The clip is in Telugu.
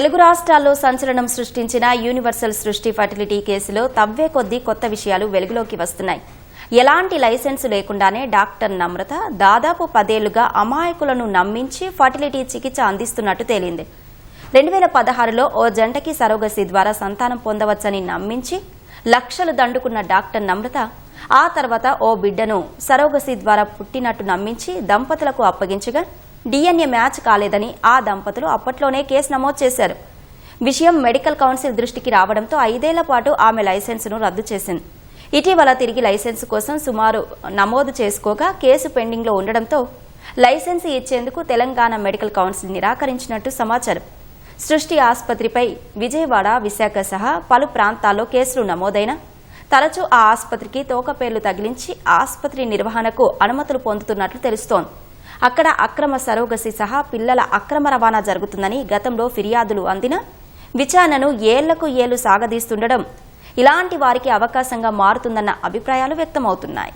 తెలుగు రాష్ట్రాల్లో సంచలనం సృష్టించిన యూనివర్సల్ సృష్టి ఫర్టిలిటీ కేసులో తవ్వే కొద్దీ కొత్త విషయాలు వెలుగులోకి వస్తున్నాయి. ఎలాంటి లైసెన్సు లేకుండానే డాక్టర్ నమ్రత దాదాపు పదేళ్ళుగా అమాయకులను నమ్మించి ఫర్టిలిటీ చికిత్స అందిస్తున్నట్టు తేలింది. రెండు వేల పదహారులో ఓ జంటకి సరోగసి ద్వారా సంతానం పొందవచ్చని నమ్మించి లక్షలు దండుకున్న డాక్టర్ నమ్రత ఆ తర్వాత ఓ బిడ్డను సరోగసి ద్వారా పుట్టినట్టు నమ్మించి దంపతులకు అప్పగించగా డిఎన్ఏ మ్యాచ్ కాలేదని ఆ దంపతులు అప్పట్లోనే కేసు నమోదు చేశారు. విషయం మెడికల్ కౌన్సిల్ దృష్టికి రావడంతో ఐదేళ్ళ పాటు ఆమె లైసెన్సును రద్దు చేసింది. ఇటీవల తిరిగి లైసెన్సు కోసం సుమారు నమోదు చేసుకోగా కేసు పెండింగ్లో ఉండడంతో లైసెన్స్ ఇచ్చేందుకు తెలంగాణ మెడికల్ కౌన్సిల్ నిరాకరించినట్టు సమాచారం. సృష్టి ఆసుపత్రిపై విజయవాడ విశాఖ సహా పలు ప్రాంతాల్లో కేసులు నమోదైన తరచూ ఆ ఆసుపత్రికి తోకపేర్లు తగిలించి ఆసుపత్రి నిర్వహణకు అనుమతులు పొందుతున్నట్లు తెలుస్తోంది. అక్కడ అక్రమ సరోగసి సహా పిల్లల అక్రమ రవాణా జరుగుతుందని గతంలో ఫిర్యాదులు అందిన విచారణను ఏళ్ళకు ఏళ్ళు సాగదీస్తుండడం ఇలాంటి వారికి అవకాశంగా మారుతుందన్న అభిప్రాయాలు వ్యక్తమవుతున్నాయి.